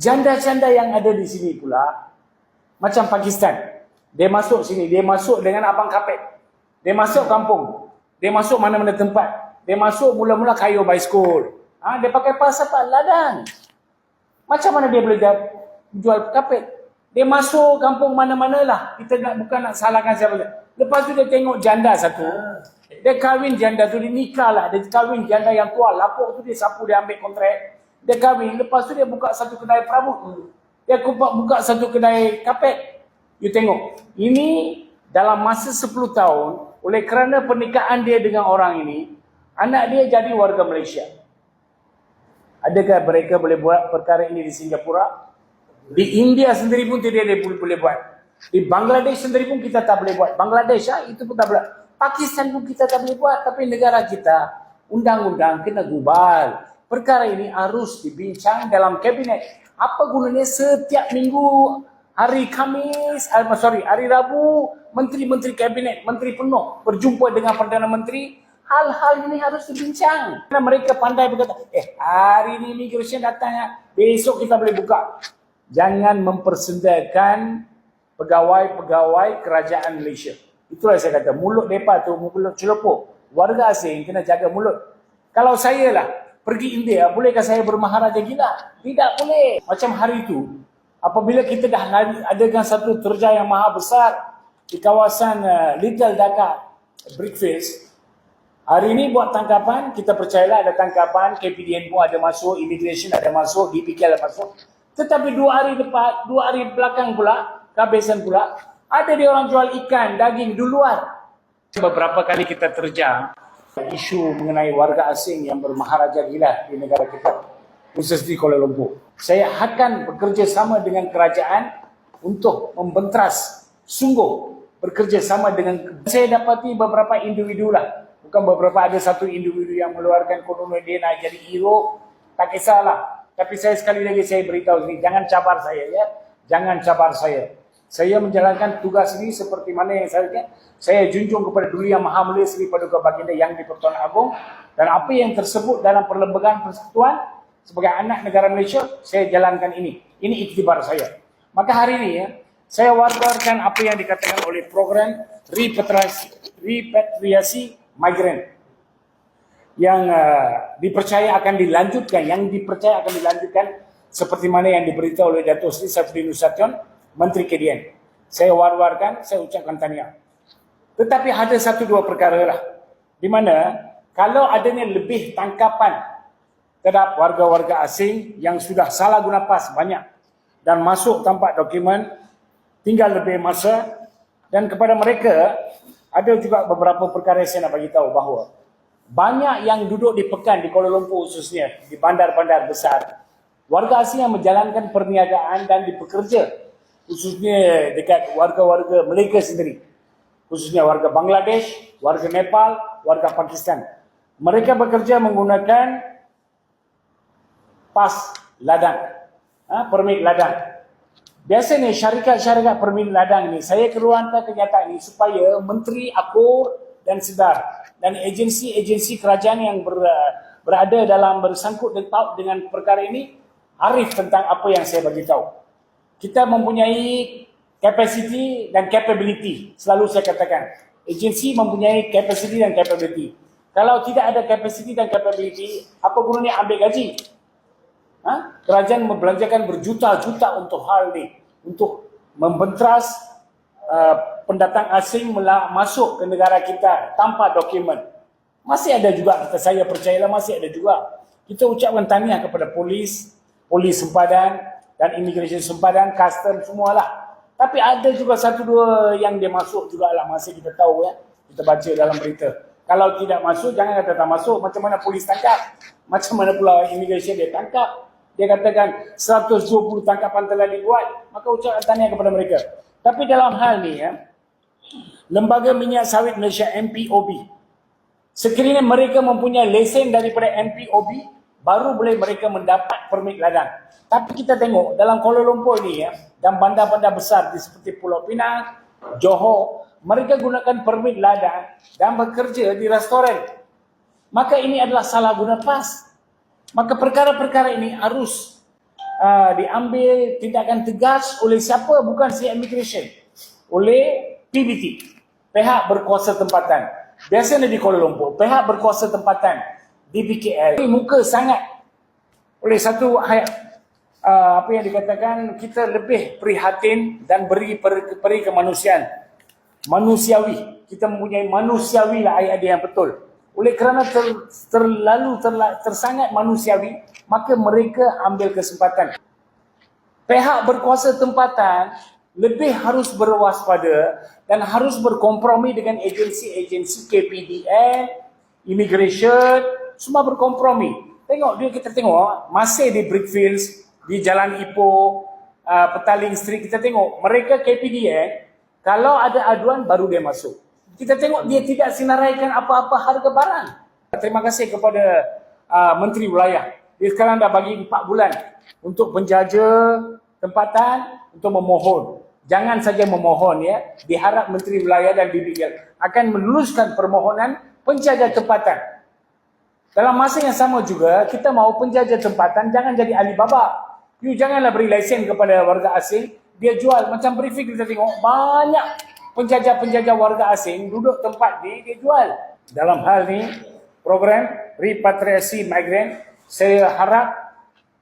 Janda-janda yang ada di sini pula, macam Pakistan. Dia masuk sini, dia masuk dengan abang kapet. Dia masuk kampung. Dia masuk mana-mana tempat. Dia masuk mula-mula kayu bicycle. Ha, dia pakai pas apa? Ladang. Macam mana dia boleh jual- jual kapet? Dia masuk kampung mana-mana lah. Kita nak, bukan nak salahkan siapa. Lepas tu dia tengok janda satu. Dia kahwin janda tu, dia nikah lah. Dia kahwin janda yang tua. Lapuk tu dia sapu, dia ambil kontrak. Dia kahwin. Lepas tu dia buka satu kedai perabot. Dia buka, buka satu kedai kapet. You tengok. Ini dalam masa 10 tahun, oleh kerana pernikahan dia dengan orang ini, anak dia jadi warga Malaysia. Adakah mereka boleh buat perkara ini di Singapura? Di India sendiri pun tidak ada boleh, boleh buat. Di Bangladesh sendiri pun kita tak boleh buat. Bangladesh ah, itu pun tak boleh. Pakistan pun kita tak boleh buat. Tapi negara kita, undang-undang kena gubal. Perkara ini harus dibincang dalam kabinet. Apa gunanya setiap minggu hari Kamis, ah, sorry, hari Rabu, menteri-menteri kabinet, menteri penuh berjumpa dengan Perdana Menteri, hal-hal ini harus dibincang. Karena mereka pandai berkata, eh hari ini immigration datang ya, besok kita boleh buka. Jangan mempersendakan pegawai-pegawai kerajaan Malaysia. Itulah saya kata, mulut mereka tu mulut celupuk. Warga asing kena jaga mulut. Kalau saya lah pergi India, bolehkah saya bermaharaja gila? Tidak boleh. Macam hari itu, apabila kita dah adakan satu terja yang maha besar di kawasan uh, Little Dhaka Brickfields, Hari ini buat tangkapan, kita percayalah ada tangkapan, KPDN pun ada masuk, immigration ada masuk, DPK ada masuk. Tetapi dua hari depan, dua hari belakang pula, kehabisan pula, ada dia orang jual ikan, daging di luar. Beberapa kali kita terjang isu mengenai warga asing yang bermaharaja gila di negara kita, khusus di Kuala Lumpur. Saya akan bekerja sama dengan kerajaan untuk membentras sungguh bekerja sama dengan saya dapati beberapa individu lah. Bukan beberapa ada satu individu yang mengeluarkan kolonel dia nak jadi hero. Tak kisahlah. Tapi saya sekali lagi saya beritahu sini jangan cabar saya ya. Jangan cabar saya saya menjalankan tugas ini seperti mana yang saya saya junjung kepada Dulu Yang Maha Mulia Seri Paduka Baginda yang di Pertuan Agong dan apa yang tersebut dalam perlembagaan persekutuan sebagai anak negara Malaysia saya jalankan ini. Ini iktibar saya. Maka hari ini ya saya wartakan apa yang dikatakan oleh program repatriasi, repatriasi migran yang uh, dipercaya akan dilanjutkan, yang dipercaya akan dilanjutkan seperti mana yang diberitahu oleh Datuk Seri Safri Nusation, Menteri KDN. Saya war-warkan, saya ucapkan tahniah. Tetapi ada satu dua perkara lah. Di mana kalau adanya lebih tangkapan terhadap warga-warga asing yang sudah salah guna pas banyak dan masuk tanpa dokumen tinggal lebih masa dan kepada mereka ada juga beberapa perkara yang saya nak bagi tahu bahawa banyak yang duduk di pekan di Kuala Lumpur khususnya di bandar-bandar besar warga asing yang menjalankan perniagaan dan dipekerja khususnya dekat warga-warga Malaysia sendiri. Khususnya warga Bangladesh, warga Nepal, warga Pakistan. Mereka bekerja menggunakan pas ladang. Ha, permit ladang. Biasanya syarikat-syarikat permin ladang ni, saya keluarkan kenyataan ini supaya Menteri Akur dan Sedar. Dan agensi-agensi kerajaan yang ber, berada dalam bersangkut dan dengan perkara ini arif tentang apa yang saya bagi tahu. Kita mempunyai capacity dan capability. Selalu saya katakan, agensi mempunyai capacity dan capability. Kalau tidak ada capacity dan capability, apa gunanya ambil gaji? Ha? Kerajaan membelanjakan berjuta-juta untuk hal ini. Untuk membentras uh, pendatang asing masuk ke negara kita tanpa dokumen. Masih ada juga, kata saya percayalah masih ada juga. Kita ucapkan tahniah kepada polis, polis sempadan dan immigration sempadan, custom semualah. Tapi ada juga satu dua yang dia masuk juga lah masih kita tahu ya. Kita baca dalam berita. Kalau tidak masuk, jangan kata tak masuk. Macam mana polis tangkap? Macam mana pula immigration dia tangkap? Dia katakan 120 tangkapan telah dibuat. Maka ucapkan tahniah kepada mereka. Tapi dalam hal ni ya, Lembaga Minyak Sawit Malaysia MPOB. Sekiranya mereka mempunyai lesen daripada MPOB, baru boleh mereka mendapat permit ladang. Tapi kita tengok dalam Kuala Lumpur ni ya, dan bandar-bandar besar di seperti Pulau Pinang, Johor, mereka gunakan permit ladang dan bekerja di restoran. Maka ini adalah salah guna pas. Maka perkara-perkara ini harus uh, diambil tindakan tegas oleh siapa? Bukan si immigration. Oleh PBT. Pihak berkuasa tempatan. Biasanya di Kuala Lumpur, pihak berkuasa tempatan Ini muka sangat oleh satu ayat uh, apa yang dikatakan kita lebih prihatin dan beri peri, peri kemanusiaan. Manusiawi. Kita mempunyai manusiawi lah ayat dia yang betul. Oleh kerana ter, terlalu terla, tersangat manusiawi, maka mereka ambil kesempatan. Pihak berkuasa tempatan lebih harus berwaspada dan harus berkompromi dengan agensi-agensi KPDN, immigration, semua berkompromi. Tengok dia kita tengok masih di Brickfields, di Jalan Ipoh, uh, Petaling Street kita tengok mereka KPDN kalau ada aduan baru dia masuk. Kita tengok dia tidak sinaraikan apa-apa harga barang. Terima kasih kepada uh, Menteri Wilayah. Dia sekarang dah bagi 4 bulan untuk penjaja tempatan untuk memohon. Jangan saja memohon ya. Diharap Menteri Wilayah dan BBL akan meluluskan permohonan penjaga tempatan. Dalam masa yang sama juga, kita mahu penjaja tempatan jangan jadi Alibaba. You janganlah beri lesen kepada warga asing. Dia jual. Macam briefing kita tengok, banyak penjajah-penjajah warga asing duduk tempat ni, dia jual. Dalam hal ni, program repatriasi migran, saya harap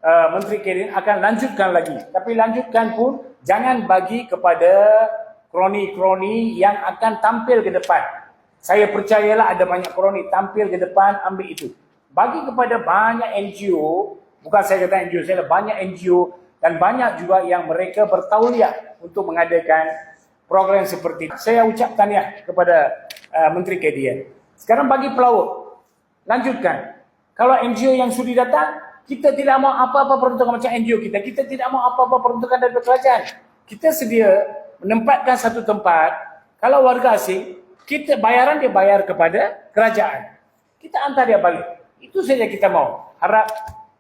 uh, Menteri Kedin akan lanjutkan lagi. Tapi lanjutkan pun, jangan bagi kepada kroni-kroni yang akan tampil ke depan. Saya percayalah ada banyak kroni tampil ke depan, ambil itu. Bagi kepada banyak NGO, bukan saya kata NGO, saya ada banyak NGO dan banyak juga yang mereka bertauliah untuk mengadakan program seperti itu. Saya ucap tahniah kepada uh, Menteri KDN. Sekarang bagi pelaut, lanjutkan. Kalau NGO yang sudi datang, kita tidak mau apa-apa peruntukan macam NGO kita. Kita tidak mau apa-apa peruntukan dari kerajaan. Kita sedia menempatkan satu tempat, kalau warga asing, kita bayaran dia bayar kepada kerajaan. Kita hantar dia balik. Itu saja kita mau. Harap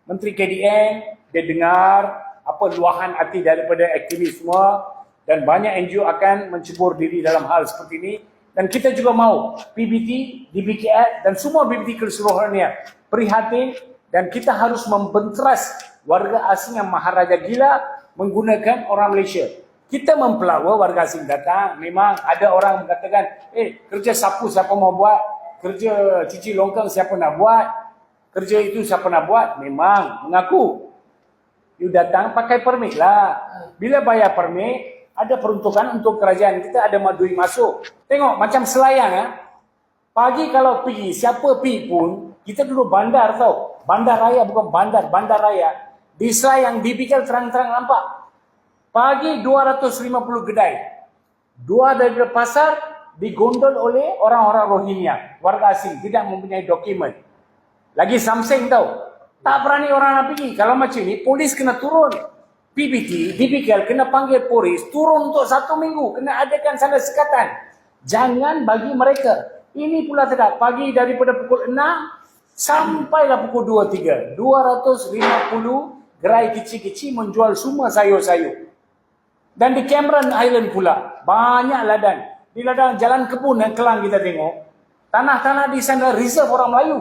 Menteri KDN, dia dengar apa luahan hati daripada aktivis semua dan banyak NGO akan mencebur diri dalam hal seperti ini dan kita juga mau PBT, DBKL dan semua BBT keseluruhannya prihatin dan kita harus membenteras warga asing yang maharaja gila menggunakan orang Malaysia. Kita mempelawa warga asing datang, memang ada orang mengatakan, eh kerja sapu siapa mau buat, kerja cici longkang siapa nak buat, kerja itu siapa nak buat, memang mengaku. You datang pakai permit lah. Bila bayar permit, ada peruntukan untuk kerajaan kita ada madui masuk. Tengok macam selayang ya. Pagi kalau pergi, siapa pergi pun, kita duduk bandar tau. Bandar raya bukan bandar, bandar raya. Di selayang dibikin terang-terang nampak. Pagi 250 kedai. Dua dari pasar digondol oleh orang-orang Rohingya, warga asing, tidak mempunyai dokumen. Lagi Samsung tau. Tak berani orang nak pergi. Kalau macam ni, polis kena turun. PBT, DPKL kena panggil polis, turun untuk satu minggu. Kena adakan sana sekatan. Jangan bagi mereka. Ini pula tidak. Pagi daripada pukul 6, sampailah pukul 2, 3. 250 gerai kecil-kecil menjual semua sayur-sayur. Dan di Cameron Island pula, banyak ladang. Di ladang jalan kebun yang kelang kita tengok, tanah-tanah di sana reserve orang Melayu.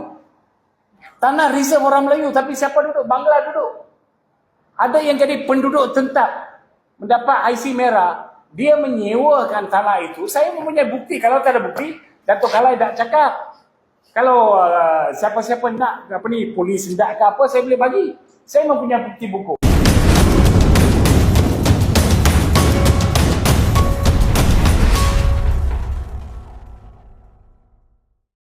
Tanah reserve orang Melayu, tapi siapa duduk? Bangla duduk. Ada yang jadi penduduk tetap, mendapat IC merah, dia menyewakan tanah itu. Saya mempunyai bukti, kalau tak ada bukti, Datuk Kalai tak cakap. Kalau uh, siapa-siapa nak, apa ni, polis hendak ke apa, saya boleh bagi. Saya mempunyai bukti buku.